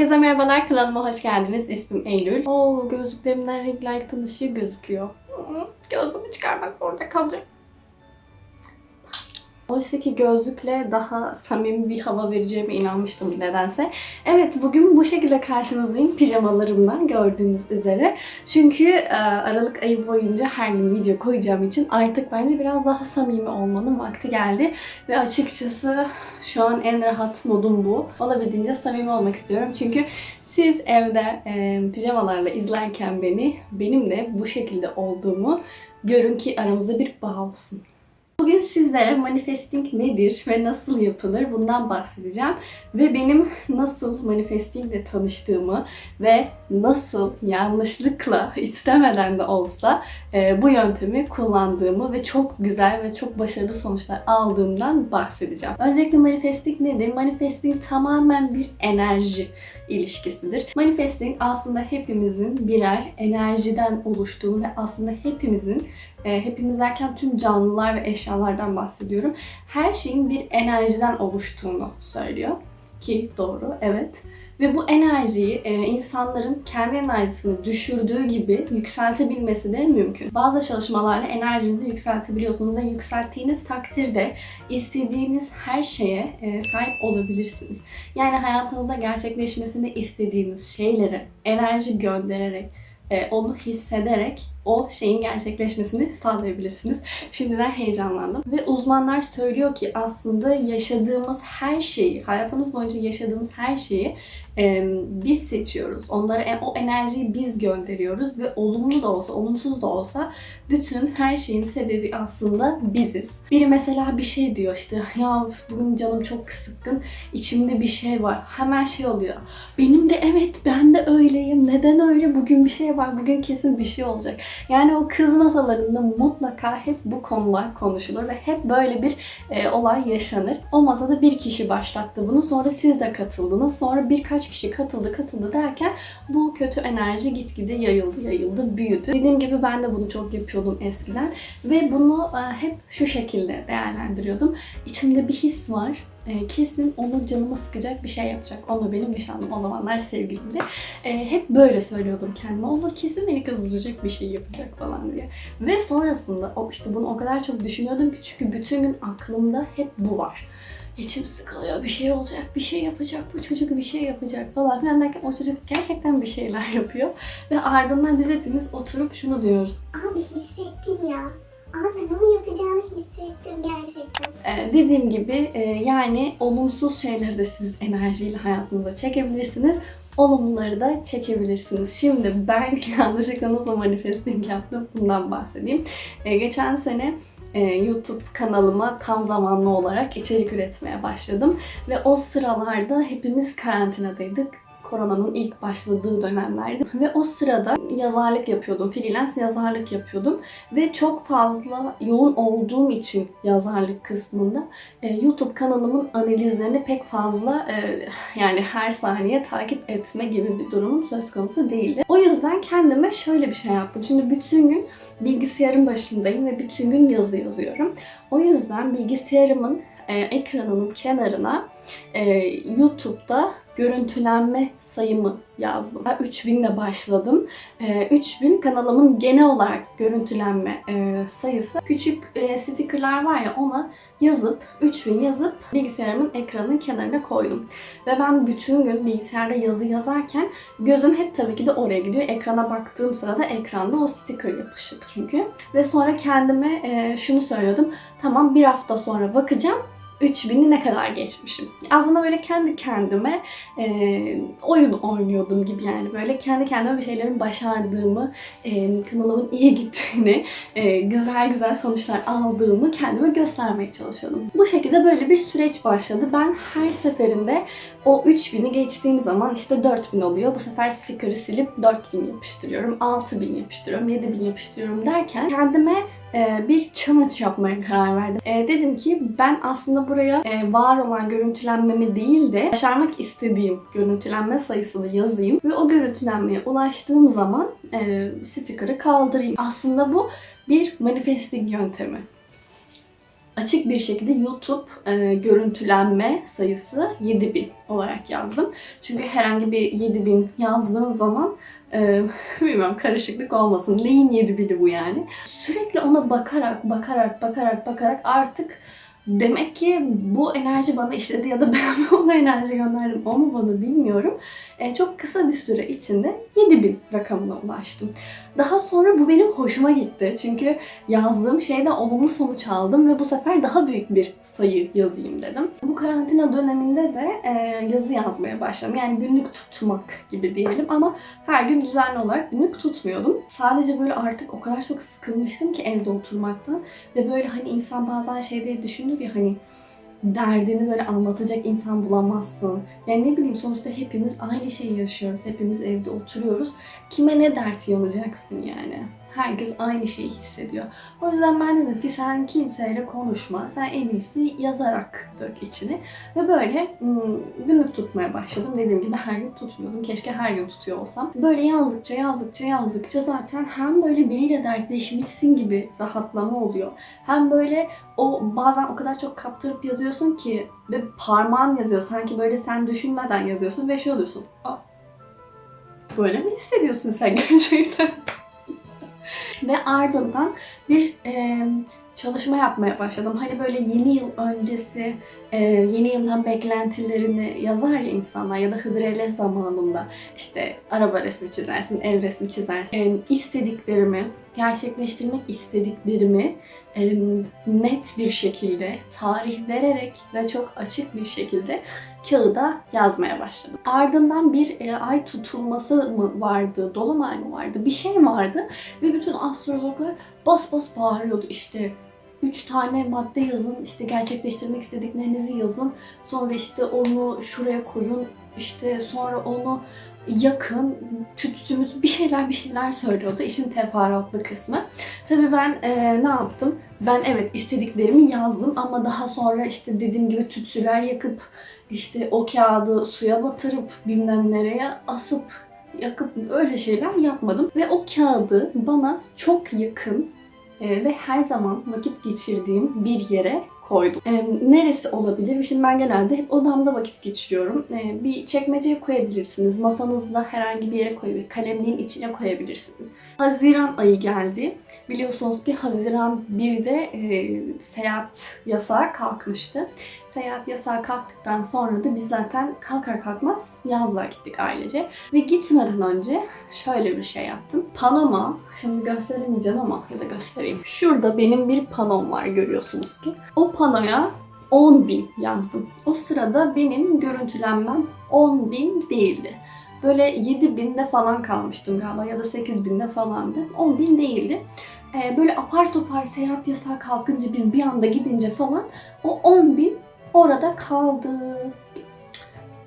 Herkese merhabalar, kanalıma hoş geldiniz. İsmim Eylül. Oo, gözlüklerimden ring light'ın ışığı gözüküyor. Hı, Gözlüğümü çıkarmak zorunda kalacağım. Oysa ki gözlükle daha samimi bir hava vereceğime inanmıştım nedense. Evet bugün bu şekilde karşınızdayım pijamalarımdan gördüğünüz üzere. Çünkü e, Aralık ayı boyunca her gün video koyacağım için artık bence biraz daha samimi olmanın vakti geldi. Ve açıkçası şu an en rahat modum bu. Olabildiğince samimi olmak istiyorum. Çünkü siz evde e, pijamalarla izlerken beni, benim de bu şekilde olduğumu görün ki aramızda bir bağ olsun. Bugün sizlere manifesting nedir ve nasıl yapılır bundan bahsedeceğim. Ve benim nasıl manifestingle tanıştığımı ve nasıl yanlışlıkla istemeden de olsa e, bu yöntemi kullandığımı ve çok güzel ve çok başarılı sonuçlar aldığımdan bahsedeceğim. Öncelikle manifesting nedir? Manifesting tamamen bir enerji ilişkisidir. Manifesting aslında hepimizin birer enerjiden oluştuğunu ve aslında hepimizin e, hepimiz derken tüm canlılar ve eşyalardan bahsediyorum. Her şeyin bir enerjiden oluştuğunu söylüyor. Ki doğru, evet. Ve bu enerjiyi e, insanların kendi enerjisini düşürdüğü gibi yükseltebilmesi de mümkün. Bazı çalışmalarla enerjinizi yükseltebiliyorsunuz ve yükselttiğiniz takdirde istediğiniz her şeye e, sahip olabilirsiniz. Yani hayatınızda gerçekleşmesini istediğiniz şeylere enerji göndererek, e, onu hissederek o şeyin gerçekleşmesini sağlayabilirsiniz. Şimdiden heyecanlandım. Ve uzmanlar söylüyor ki aslında yaşadığımız her şeyi, hayatımız boyunca yaşadığımız her şeyi e, biz seçiyoruz. Onlara e, o enerjiyi biz gönderiyoruz ve olumlu da olsa, olumsuz da olsa bütün her şeyin sebebi aslında biziz. Biri mesela bir şey diyor işte ya bugün canım çok sıkkın, içimde bir şey var. Hemen şey oluyor. Benim de evet ben de öyleyim. Neden öyle? Bugün bir şey var. Bugün kesin bir şey olacak. Yani o kız masalarında mutlaka hep bu konular konuşulur ve hep böyle bir e, olay yaşanır. O masada bir kişi başlattı bunu. Sonra siz de katıldınız. Sonra birkaç kişi katıldı katıldı derken bu kötü enerji gitgide yayıldı yayıldı büyüdü. Dediğim gibi ben de bunu çok yapıyordum eskiden ve bunu e, hep şu şekilde değerlendiriyordum. İçimde bir his var e, kesin onu canıma sıkacak bir şey yapacak. Onu benim nişanlım o zamanlar sevgilimdi. E, hep böyle söylüyordum kendime. Olur kesin beni kızdıracak bir şey yapacak falan diye. Ve sonrasında o, işte bunu o kadar çok düşünüyordum ki çünkü bütün gün aklımda hep bu var. İçim sıkılıyor, bir şey olacak, bir şey yapacak, bu çocuk bir şey yapacak falan filan derken o çocuk gerçekten bir şeyler yapıyor. Ve ardından biz hepimiz oturup şunu diyoruz. Abi hissettim ya. Abi bunu yapacağını hissettim gerçekten. Ee, dediğim gibi e, yani olumsuz şeyleri de siz enerjiyle hayatınıza çekebilirsiniz. Olumluları da çekebilirsiniz. Şimdi ben yanlışlıkla nasıl manifesting yaptım bundan bahsedeyim. Ee, geçen sene e, YouTube kanalıma tam zamanlı olarak içerik üretmeye başladım. Ve o sıralarda hepimiz karantinadaydık koronanın ilk başladığı dönemlerdi. Ve o sırada yazarlık yapıyordum. Freelance yazarlık yapıyordum. Ve çok fazla yoğun olduğum için yazarlık kısmında e, YouTube kanalımın analizlerini pek fazla e, yani her saniye takip etme gibi bir durumum söz konusu değildi. O yüzden kendime şöyle bir şey yaptım. Şimdi bütün gün bilgisayarın başındayım ve bütün gün yazı yazıyorum. O yüzden bilgisayarımın e, ekranının kenarına e, YouTube'da görüntülenme sayımı yazdım. 3000 ile başladım. E, 3000 kanalımın genel olarak görüntülenme e, sayısı. Küçük e, stickerlar var ya ona yazıp 3000 yazıp bilgisayarımın ekranının kenarına koydum. Ve ben bütün gün bilgisayarda yazı yazarken gözüm hep tabii ki de oraya gidiyor. Ekrana baktığım sırada ekranda o sticker yapışık çünkü. Ve sonra kendime e, şunu söylüyordum. Tamam bir hafta sonra bakacağım 3000'i ne kadar geçmişim. Aslında böyle kendi kendime e, oyun oynuyordum gibi yani böyle kendi kendime bir şeylerin başardığımı, e, kanalımın iyi gittiğini, e, güzel güzel sonuçlar aldığımı kendime göstermeye çalışıyordum. Bu şekilde böyle bir süreç başladı. Ben her seferinde o 3000'i geçtiğim zaman işte 4000 oluyor. Bu sefer sticker'ı silip 4000 yapıştırıyorum, 6000 yapıştırıyorum, 7000 yapıştırıyorum derken kendime e, bir challenge yapmaya karar verdim. E, dedim ki ben aslında buraya e, var olan görüntülenmemi değil de başarmak istediğim görüntülenme sayısını yazayım ve o görüntülenmeye ulaştığım zaman e, sticker'ı kaldırayım. Aslında bu bir manifesting yöntemi açık bir şekilde YouTube e, görüntülenme sayısı 7000 olarak yazdım. Çünkü herhangi bir 7000 yazdığın zaman e, bilmiyorum karışıklık olmasın. Neyin 7000'i bu yani? Sürekli ona bakarak, bakarak, bakarak, bakarak artık Demek ki bu enerji bana işledi ya da ben mi ona enerji gönderdim o mu bana bilmiyorum. E, çok kısa bir süre içinde 7000 rakamına ulaştım. Daha sonra bu benim hoşuma gitti. Çünkü yazdığım şeyde olumlu sonuç aldım ve bu sefer daha büyük bir sayı yazayım dedim. Bu karantina döneminde de e, yazı yazmaya başladım. Yani günlük tutmak gibi diyelim ama her gün düzenli olarak günlük tutmuyordum. Sadece böyle artık o kadar çok sıkılmıştım ki evde oturmaktan ve böyle hani insan bazen şey diye düşünür ya hani derdini böyle anlatacak insan bulamazsın. Yani ne bileyim sonuçta hepimiz aynı şeyi yaşıyoruz. Hepimiz evde oturuyoruz. Kime ne dert yanacaksın yani? Herkes aynı şeyi hissediyor. O yüzden ben dedim ki sen kimseyle konuşma. Sen en iyisi yazarak dök içini. Ve böyle hmm, günlük tutmaya başladım. Dediğim gibi her gün tutmuyordum. Keşke her gün tutuyor olsam. Böyle yazdıkça yazdıkça yazdıkça zaten hem böyle biriyle dertleşmişsin gibi rahatlama oluyor. Hem böyle o bazen o kadar çok kaptırıp yazıyorsun ki ve parmağın yazıyor. Sanki böyle sen düşünmeden yazıyorsun ve şey oluyorsun. Böyle mi hissediyorsun sen gerçekten? Ve ardından bir e, çalışma yapmaya başladım. Hani böyle yeni yıl öncesi e, yeni yıldan beklentilerini yazar ya insanlar ya da Hıdrellez zamanında işte araba resmi çizersin, ev resmi çizersin. E, istediklerimi, gerçekleştirmek istediklerimi e, net bir şekilde tarih vererek ve çok açık bir şekilde kağıda yazmaya başladım. Ardından bir e, ay tutulması mı vardı, dolunay mı vardı, bir şey vardı ve bütün astrologlar bas bas bağırıyordu işte üç tane madde yazın, işte gerçekleştirmek istediklerinizi yazın, sonra işte onu şuraya koyun, işte sonra onu yakın, tütsümüz bir şeyler bir şeyler söylüyordu. İşin teferruatlı kısmı. Tabii ben e, ne yaptım? Ben evet istediklerimi yazdım ama daha sonra işte dediğim gibi tütsüler yakıp işte o kağıdı suya batırıp bilmem nereye asıp yakıp öyle şeyler yapmadım. Ve o kağıdı bana çok yakın e, ve her zaman vakit geçirdiğim bir yere koydum. E, neresi olabilir? Şimdi ben genelde hep odamda vakit geçiriyorum. E, bir çekmeceye koyabilirsiniz. Masanızda herhangi bir yere koyabilir. Kalemliğin içine koyabilirsiniz. Haziran ayı geldi. Biliyorsunuz ki Haziran 1'de e, seyahat yasağı kalkmıştı. Seyahat yasağı kalktıktan sonra da biz zaten kalkar kalkmaz yazlığa gittik ailece. Ve gitmeden önce şöyle bir şey yaptım. Panoma, şimdi gösteremeyeceğim ama ya da göstereyim. Şurada benim bir panom var görüyorsunuz ki. O panoya 10.000 yazdım. O sırada benim görüntülenmem 10.000 değildi. Böyle 7000'de falan kalmıştım galiba ya da 8000'de falandı. 10.000 değildi. Ee, böyle apar topar seyahat yasağı kalkınca biz bir anda gidince falan o 10.000 orada kaldı.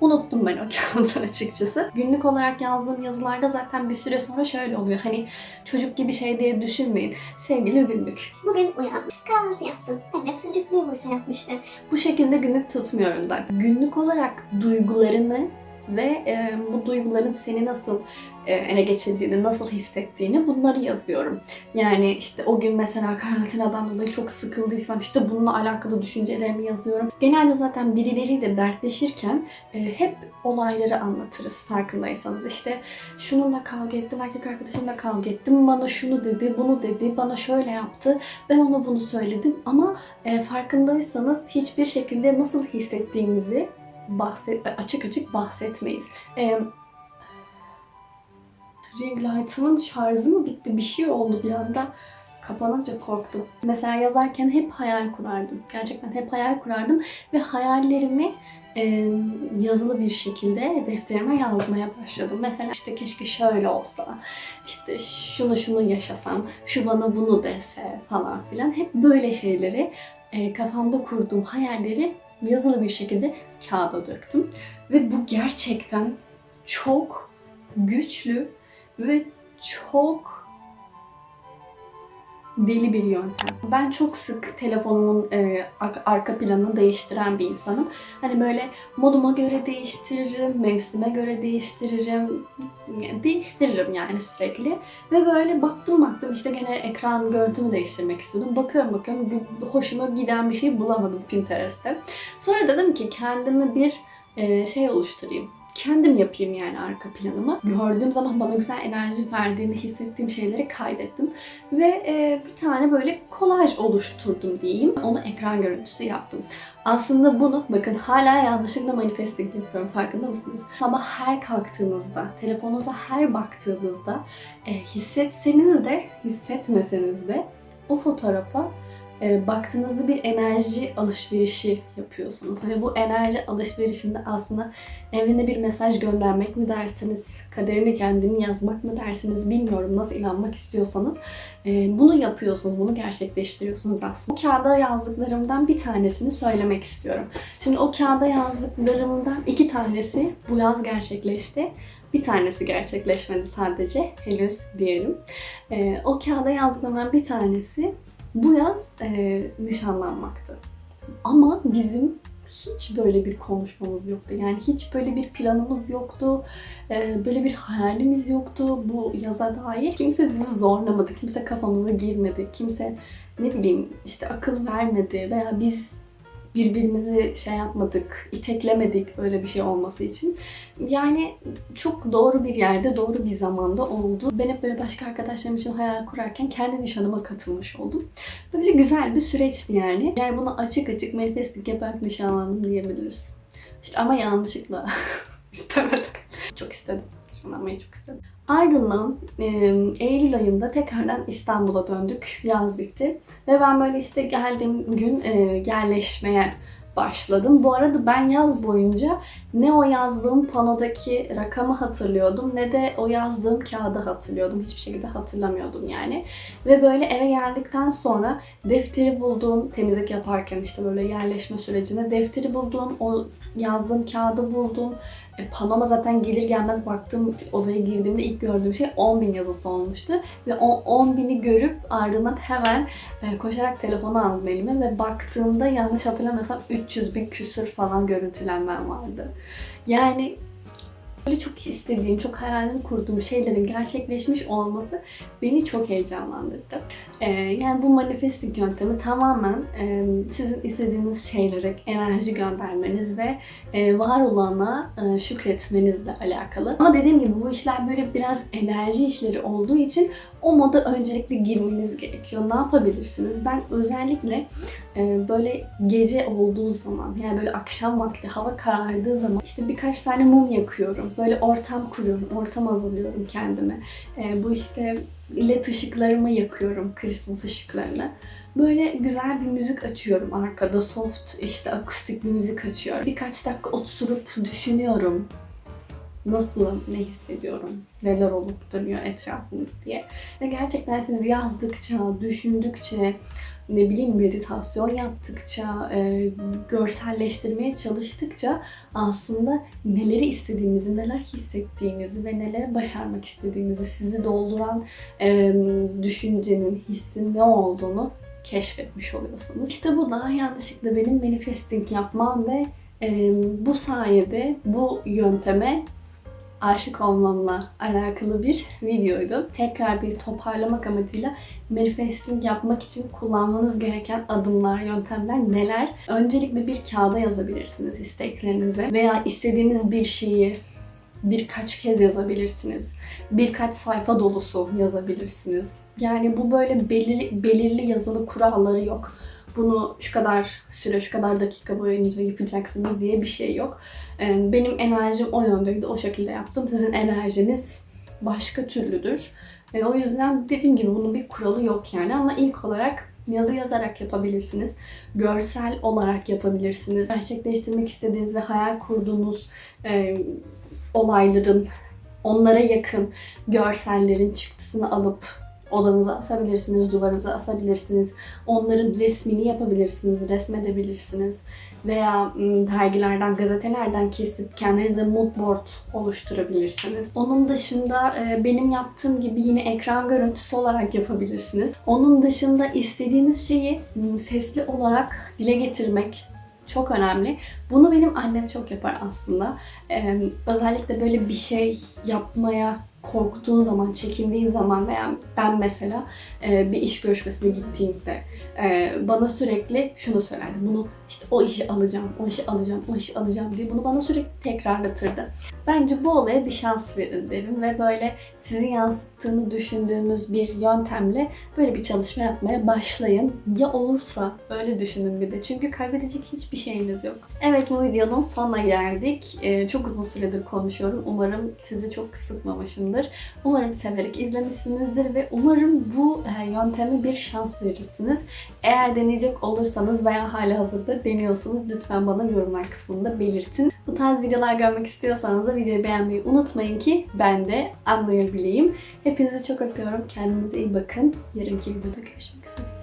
Unuttum ben o kağıdı açıkçası. Günlük olarak yazdığım yazılarda zaten bir süre sonra şöyle oluyor. Hani çocuk gibi şey diye düşünmeyin. Sevgili günlük. Bugün uyandım. Kahvaltı yaptım. Annem sucuklu yumurta yapmıştı. Bu şekilde günlük tutmuyorum zaten. Günlük olarak duygularını ve e, bu duyguların seni nasıl e, ele geçirdiğini, nasıl hissettiğini bunları yazıyorum. Yani işte o gün mesela karantinadan dolayı çok sıkıldıysam işte bununla alakalı düşüncelerimi yazıyorum. Genelde zaten birileriyle dertleşirken e, hep olayları anlatırız farkındaysanız. İşte şununla kavga ettim, erkek arkadaşımla kavga ettim, bana şunu dedi, bunu dedi, bana şöyle yaptı, ben ona bunu söyledim ama e, farkındaysanız hiçbir şekilde nasıl hissettiğimizi bahset, açık açık bahsetmeyiz. E, ring light'ımın şarjı mı bitti? Bir şey oldu bir anda. Kapanınca korktum. Mesela yazarken hep hayal kurardım. Gerçekten hep hayal kurardım ve hayallerimi e, yazılı bir şekilde defterime yazmaya başladım. Mesela işte keşke şöyle olsa, işte şunu şunu yaşasam, şu bana bunu dese falan filan. Hep böyle şeyleri e, kafamda kurduğum hayalleri yazılı bir şekilde kağıda döktüm. Ve bu gerçekten çok güçlü ve çok deli bir yöntem. Ben çok sık telefonumun e, ar- arka planını değiştiren bir insanım. Hani böyle moduma göre değiştiririm, mevsime göre değiştiririm, değiştiririm yani sürekli. Ve böyle baktım baktım işte gene ekran görüntümü değiştirmek istiyordum. Bakıyorum bakıyorum hoşuma giden bir şey bulamadım Pinterest'te. Sonra dedim ki kendime bir e, şey oluşturayım. Kendim yapayım yani arka planımı. Gördüğüm zaman bana güzel enerji verdiğini hissettiğim şeyleri kaydettim. Ve e, bir tane böyle kolaj oluşturdum diyeyim. Onu ekran görüntüsü yaptım. Aslında bunu bakın hala yanlışlıkla manifesting yapıyorum farkında mısınız? Sabah her kalktığınızda, telefonunuza her baktığınızda e, hissetseniz de hissetmeseniz de o fotoğrafa e, baktığınızda bir enerji alışverişi yapıyorsunuz. Ve bu enerji alışverişinde aslında evrene bir mesaj göndermek mi dersiniz, kaderini kendini yazmak mı dersiniz bilmiyorum nasıl inanmak istiyorsanız. e, bunu yapıyorsunuz, bunu gerçekleştiriyorsunuz aslında. O kağıda yazdıklarımdan bir tanesini söylemek istiyorum. Şimdi o kağıda yazdıklarımdan iki tanesi bu yaz gerçekleşti. Bir tanesi gerçekleşmedi sadece henüz diyelim. E, o kağıda yazdıklarımdan bir tanesi bu yaz e, nişanlanmaktı. Ama bizim hiç böyle bir konuşmamız yoktu. Yani hiç böyle bir planımız yoktu. e, böyle bir hayalimiz yoktu bu yaza dair. Kimse bizi zorlamadı. Kimse kafamıza girmedi. Kimse ne bileyim işte akıl vermedi veya biz birbirimizi şey yapmadık, iteklemedik böyle bir şey olması için. Yani çok doğru bir yerde, doğru bir zamanda oldu. Ben hep böyle başka arkadaşlarım için hayal kurarken kendi nişanıma katılmış oldum. Böyle güzel bir süreçti yani. Yani bunu açık açık manifestlik yaparak nişanlandım diyebiliriz. İşte ama yanlışlıkla istemedim. Çok istedim. Nişanlanmayı çok istedim. Ardından e, Eylül ayında tekrardan İstanbul'a döndük. Yaz bitti. Ve ben böyle işte geldiğim gün e, yerleşmeye başladım. Bu arada ben yaz boyunca ne o yazdığım panodaki rakamı hatırlıyordum ne de o yazdığım kağıdı hatırlıyordum. Hiçbir şekilde hatırlamıyordum yani. Ve böyle eve geldikten sonra defteri bulduğum, temizlik yaparken işte böyle yerleşme sürecinde defteri bulduğum, o yazdığım kağıdı buldum. E, panoma zaten gelir gelmez baktım odaya girdiğimde ilk gördüğüm şey 10.000 yazısı olmuştu. Ve o 10.000'i görüp ardından hemen e, koşarak telefonu aldım elime ve baktığımda yanlış hatırlamıyorsam 300 bin küsür falan görüntülenmem vardı. Yani böyle çok istediğim, çok hayalini kurduğum şeylerin gerçekleşmiş olması beni çok heyecanlandırdı. Ee, yani bu manifesting yöntemi tamamen e, sizin istediğiniz şeylere enerji göndermeniz ve e, var olana e, şükretmenizle alakalı. Ama dediğim gibi bu işler böyle biraz enerji işleri olduğu için o moda öncelikle girmeniz gerekiyor. Ne yapabilirsiniz? Ben özellikle e, böyle gece olduğu zaman yani böyle akşam vakti hava karardığı zaman işte birkaç tane mum yakıyorum. Böyle ortam kuruyorum, ortam hazırlıyorum kendime. E, bu işte led ışıklarımı yakıyorum, Christmas ışıklarını. Böyle güzel bir müzik açıyorum arkada. Soft işte akustik bir müzik açıyorum. Birkaç dakika oturup düşünüyorum. Nasılım, ne hissediyorum, neler olup dönüyor etrafımda diye. Ve gerçekten siz yazdıkça, düşündükçe, ne bileyim meditasyon yaptıkça, e, görselleştirmeye çalıştıkça aslında neleri istediğinizi, neler hissettiğinizi ve neleri başarmak istediğinizi, sizi dolduran e, düşüncenin, hissin ne olduğunu keşfetmiş oluyorsunuz. İşte bu da yanlışlıkla benim manifesting yapmam ve e, bu sayede bu yönteme aşık olmamla alakalı bir videoydu. Tekrar bir toparlamak amacıyla manifesting yapmak için kullanmanız gereken adımlar, yöntemler neler? Öncelikle bir kağıda yazabilirsiniz isteklerinizi veya istediğiniz bir şeyi birkaç kez yazabilirsiniz. Birkaç sayfa dolusu yazabilirsiniz. Yani bu böyle belirli, belirli yazılı kuralları yok. Bunu şu kadar süre, şu kadar dakika boyunca yapacaksınız diye bir şey yok. Ee, Benim enerjim o yöndeydi, o şekilde yaptım. Sizin enerjiniz başka türlüdür. E, o yüzden dediğim gibi bunun bir kuralı yok yani ama ilk olarak yazı yazarak yapabilirsiniz. Görsel olarak yapabilirsiniz. Gerçekleştirmek istediğiniz ve hayal kurduğunuz e, olayların, onlara yakın görsellerin çıktısını alıp odanıza asabilirsiniz, duvarınıza asabilirsiniz. Onların resmini yapabilirsiniz, resmedebilirsiniz. Veya dergilerden, gazetelerden kesip kendinize mood board oluşturabilirsiniz. Onun dışında benim yaptığım gibi yine ekran görüntüsü olarak yapabilirsiniz. Onun dışında istediğiniz şeyi sesli olarak dile getirmek çok önemli. Bunu benim annem çok yapar aslında. Ee, özellikle böyle bir şey yapmaya korktuğun zaman, çekindiğin zaman veya ben mesela e, bir iş görüşmesine gittiğimde e, bana sürekli şunu söylerdi. Bunu işte o işi alacağım, o işi alacağım, o işi alacağım diye bunu bana sürekli tekrarlatırdı. Bence bu olaya bir şans verin derim ve böyle sizin yansıttığını düşündüğünüz bir yöntemle böyle bir çalışma yapmaya başlayın. Ya olursa öyle düşünün bir de. Çünkü kaybedecek hiçbir şeyiniz yok. Evet bu videonun sonuna geldik. Ee, çok uzun süredir konuşuyorum. Umarım sizi çok sıkmamışımdır. Umarım severek izlemişsinizdir ve umarım bu e, yönteme bir şans verirsiniz. Eğer deneyecek olursanız veya hali hazırda deniyorsanız lütfen bana yorumlar kısmında belirtin. Bu tarz videolar görmek istiyorsanız da videoyu beğenmeyi unutmayın ki ben de anlayabileyim. Hepinizi çok öpüyorum. Kendinize iyi bakın. Yarınki videoda görüşmek üzere.